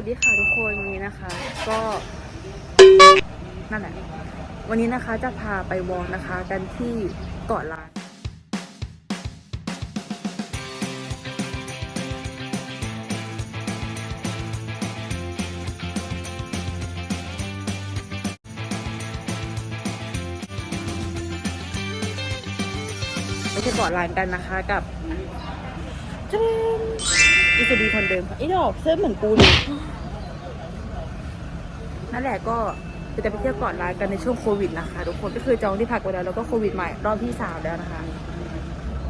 วัสดีค่ะทุกคนวันนี้นะคะ ก็นั่นแหละ วันนี้นะคะจะพาไปวอล์กนะคะ กันที่เกาะล้านไปที่เกาะล้านกันนะคะกับเจนอิสดีคนเดิมค่ะไอ้ดอกเสื้อเหมือนกูเลย นั่นแหละก็จะไปเที่ยวเกาะล้านกันในช่วงโควิดนะคะทุกคนก็คือจองที่พักไว้แล้วแล้วก็โควิดใหม่รอบที่สามแล้วนะคะ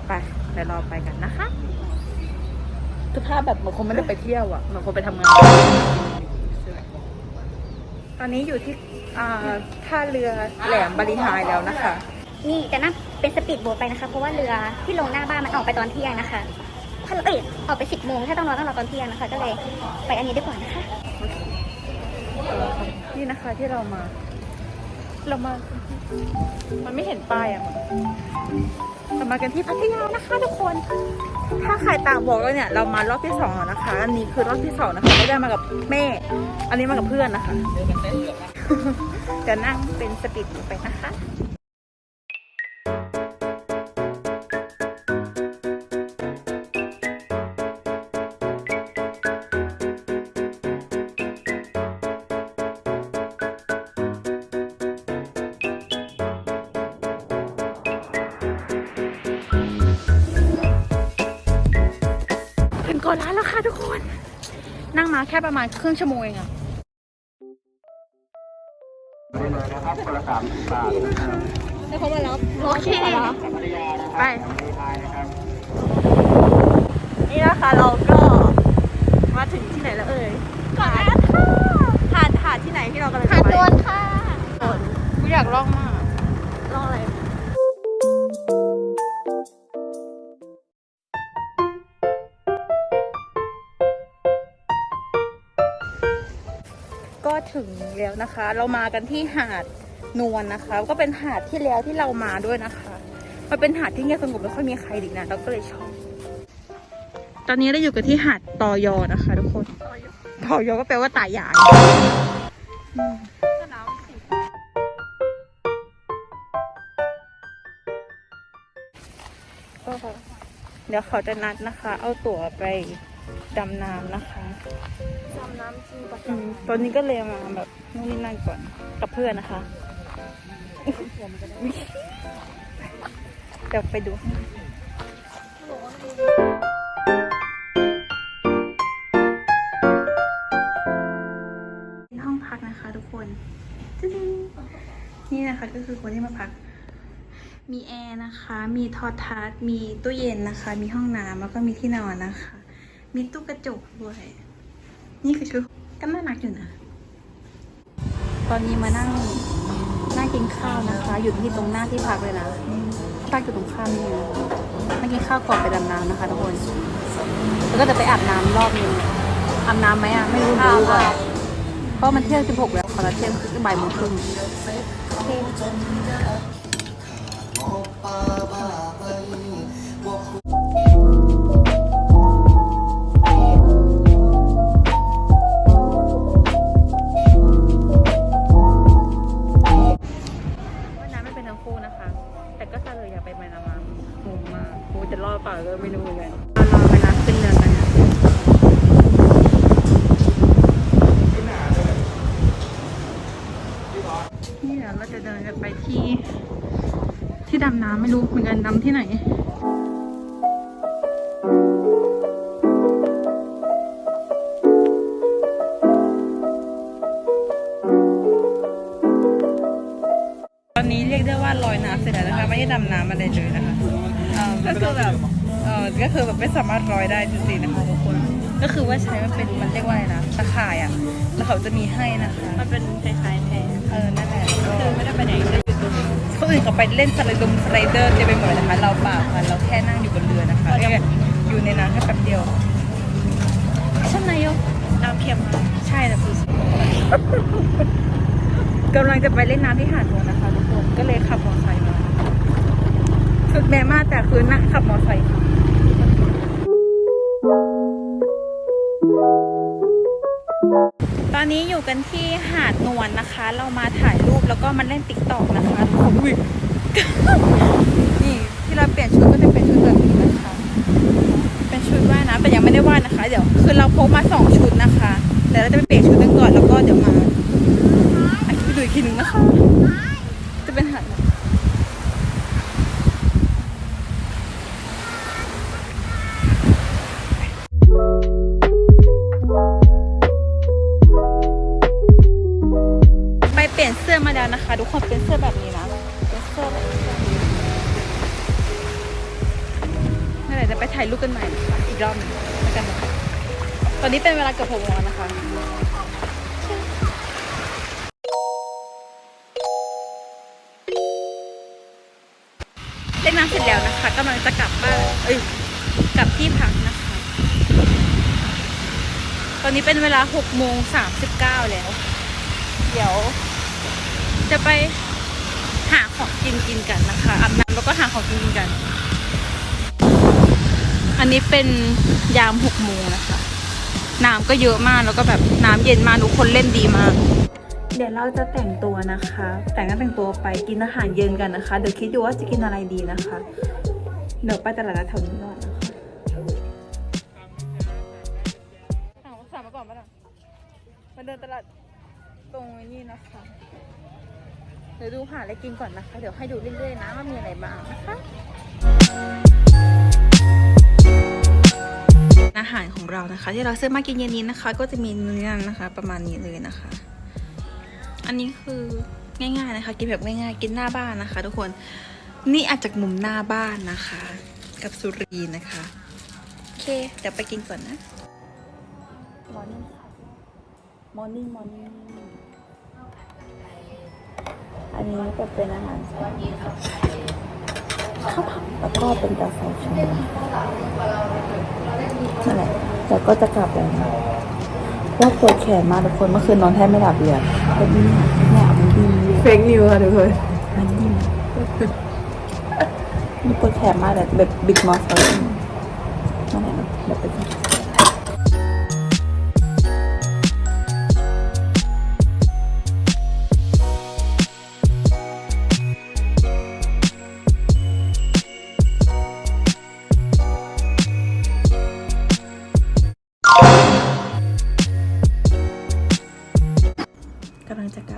ไปเดี๋ยวเราไปกันนะคะคือภาพแบบเหมือนคนไม่ได้ไปเที่ยวอะเหมือนคนไปทำงาน ตอนนี้อยู่ที่อ่าท่าเรือแหลมบริหายแล้วนะคะ นี่แต่นั่งเป็นสปีดโบ๊ทไปนะคะ เพราะว่าเรือที่ลงหน้าบ้านมันออกไปตอนเที่ยงนะคะถ้าเราเอ้ยออกไปสิบโมงถ้าต้องรอต้องรอตอนเที่ยงนะคะ ก็เลยไปอันนี้ดีกว่านะคะ นี่นะคะที่เรามา เรามา มันไม่เห็นป้ายอะเรามากันที่พัทยานะคะทุกคน ถ้าใครตามบอกแล้วเนี่ย เรามารอบที่สองแล้วนะคะ อันนี้คือรอบที่สองนะคะไม่ได้มากับแม่ อันนี้มากับเพื่อนนะคะจะนั่งเป็นสปีดไปนะคะ ก่อนร้านแล้วค่ะทุกคน นั่งมาแค่ประมาณครึ่งชั่วโมงเองอะแต่เขามารับโอเค ไป นี่นะคะเราก็มาถึงที่ไหนแล้วเอ่ยก่อนแล้ว แล้วนะคะ เรามากันที่หาดนวลนะคะ ก็เป็นหาดที่แล้วที่เรามาด้วยนะคะมันเป็นหาดที่เงียบสงบไม่ค่อยมีใครดีนะเราก็เลยชอบตอนนี้เราอยู่กันที่หาดตอยอนะคะ ทุกคนตอยอก็แปลว่าตายายเดี๋ยวเขาจะนัดนะคะ เอาตั๋วไป ดำน้ำนะคะจำน้ำจริงปะอืมตอนนี้ก็เลยมาแบบนู่นนี่นั่นก่อนกับเพื่อนนะคะเดี๋ยวไปดูห้องพักนะคะทุกคนจึ๊งนี่นะคะก็คือคนที่มาพัก มีแอร์นะคะ มีโทอทัศน์มีตู้เย็นนะคะ มีห้องน้ำแล้วก็มีที่นอนนะคะ มีตู้กระจกด้วย นี่คือชุดก็น่ารักอยู่นะ ตอนนี้มานั่งนั่งกินข้าวนะคะ อยู่ที่ตรงหน้าที่พักเลยนะพักอยู่ตรงข้ามนี่นะนั่งกินข้าวก่อนไปดำน้ำนะคะทุกคน แล้วก็จะไปอาบน้ำรอบนึงอาบน้ำไหมอะ ไม่รู้ดูว่าเพราะมันเที่ยงสิบหกแล้วขอละเที่ยงคือบ่ายโมงครึ่งโอเค นี่เดี๋ยวเราจะเดินกันไปที่ ที่ดำน้ำไม่รู้เหมือนกันดำที่ไหนตอนนี้เรียกได้ว่าลอยน้ำเสร็จแล้วนะคะไม่ได้ดำน้ำอะไรเลยนะคะเอ่อก็คือแบบเออก็คือแบบไม่สามารถลอยได้จริงๆนะคะทุกคน ก็คือว่าใช้มันเป็นมันเรียกว่าอะไรนะตะข่ายอะแล้วเขาจะมีให้นะคะ มันเป็นคล้ายๆแพรเออนั่นแหละก็คือไม่ได้ไปไหนจะอยู่ตรงนี้คนอื่นเขาไปเล่นสไลด์ดมสไลเดอร์เต็มไปหมดเลยนะคะ เราเปล่าค่ะเราแค่นั่งอยู่บนเรือนะคะแค่อยู่ในน้ำแค่แป๊บเดียวใช่ไหมโยน้ำเค็มมากใช่แต่คือ กำลังจะไปเล่นน้ำที่หาดนวลนะคะทุกคนก็เลยขับมอเตอร์ไซค์มาสุดแม่มากแต่คือนั่งขับมอเตอร์ไซค์ค่ะ อนนี้อยู่กันที่หาดนวลนะคะ เรามาถ่ายรูปแล้วก็มาเล่นติ๊กต็อกนะคะทุกคนอุ๊ยนี่ที่เราเปลี่ยนชุดก็จะเป็นชุดแบบนี้นะคะ เป็นชุดว่ายน้ำแต่ยังไม่ได้ว่ายนะคะ เดี๋ยวคือเราพกมาสองชุดนะคะเดี๋ยวเราจะไปเปลี่ยนชุดกันก่อนแล้วก็เดี๋ยวมาอะไปดูอีกทีหนึงนะคะ จะเป็นหาด ทุกคนเป็นเสื้อแบบนี้นะเป็นเสื้อแบบนี้นั่นแหละจะไปถ่ายรูปกันใหม่นะคะอีกรอบหนึงแล้วกันนะคะตอนนี้เป็นเวลาเกือบหกโมงแล้วนะคะ เล่นน้ำเสร็จแล้วนะคะกำลังจะกลับบ้านเอ้ยกลับที่พักนะคะ ตอนนี้เป็นเวลาหกโมงสามสิบเก้าแล้ว เดี๋ยว จะไปหาของกินกินกันนะคะอาบน้ำแล้วก็หาของกินกินกัน อันนี้เป็นยามหกโมงนะคะน้ำก็เยอะมากแล้วก็แบบน้ำเย็นมากทุกคนเล่นดีมาก เดี๋ยวเราจะแต่งตัวนะคะ แต่งก็แต่งตัวไปกินอาหารเย็นกันนะคะ เดี๋ยวคิดอยู่ว่าจะกินอะไรดีนะคะ เดี๋ยวไปตลาดนัดแถวนี้ก่อนนะคะสั่งสั่งมาก่อนมาหน่อยมาเดินตลาดตรงนี้นะคะ เดี๋ยวดูหาอะไรกินก่อนนะคะ เดี๋ยวให้ดูเรื่อยๆนะว่ามีอะไรบ้างนะคะอาหารของเรานะคะ ที่เราซื้อมากินเย็นนี้นะคะ ก็จะมีเนื้อนะคะ ประมาณนี้เลยนะคะ อันนี้คือง่ายๆนะคะ กินแบบง่ายๆกินหน้าบ้านนะคะ ทุกคนนี่อาจจากมุมหน้าบ้านนะคะ กับสุรีนะคะโอเคเดี๋ยวไปกินก่อนนะมอร์นิ่งม อร์นิ่งมอร์นิ่งอันนี้ก็เป็นอาหารเช้าข้าวผัดแล้วก็เป็นกาแฟชานั่นแหละแต่ก็จะกลับแล้วนะว่าปวดแขนมากทุกคนเมื่อคืนนอนแทบไม่หลับเลยอะเป็นนี่เนี่ยมันดิ้นเฟกนิวค่ะทุกคนมันดิ้นมันปวดแขนมากเลยแบบบิ๊กมอสเลยนั่นแหละแบบเป็น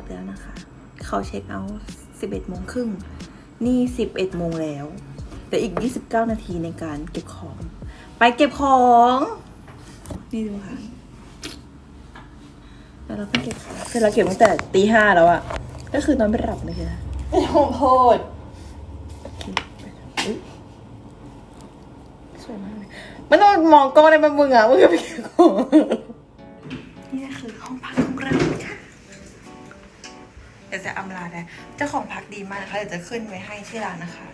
กำลังจะกลับแล้วนะคะ เขาเช็คเอาท์11โมงครึ่ง นี่ 11โมงแล้วแต่อีก 29 นาทีในการเก็บของ ไปเก็บของ นี่ดูค่ะแล้วเราเพิ่งเก็บของคือเราเก็บตั้งแต่ตีห้าแล้วอะก็คือนอนไม่หลับเลยค่ะโทษโอเคไปอุ๊ยสวยมากเลยมันต้องมองกล้องในมันมึงอะมึงก็ไปเก็บของ เดี๋ยวจะอำลาแล้วเจ้าของพักดีมากนะคะเดี๋ยวจะขึ้นไว้ให้ที่ร้านนะคะ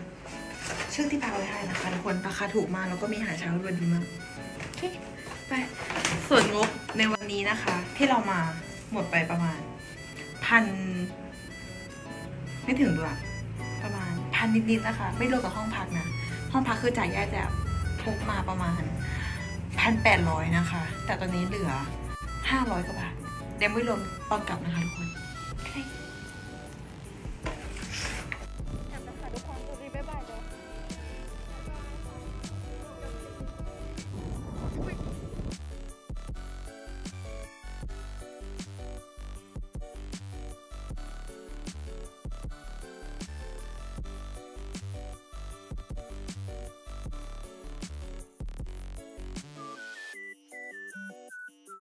ชื่อที่พักไว้ให้นะคะทุกคนราคาถูกมากแล้วก็มีอาหารเช้าด้วยดีมากโอเคไปส่วนงบในวันนี้นะคะ ที่เรามาหมดไปประมาณพันไม่ถึงด้วยประมาณพันนิดๆนะคะ ไม่รวมกับห้องพักนะห้องพักคือจ่ายแยกแต่พกมาประมาณพันแปดร้อยนะคะ แต่ตอนนี้เหลือห้าร้อยกว่าบาทเดี๋ยวไม่รวมตอนกลับนะคะทุกคนโอเค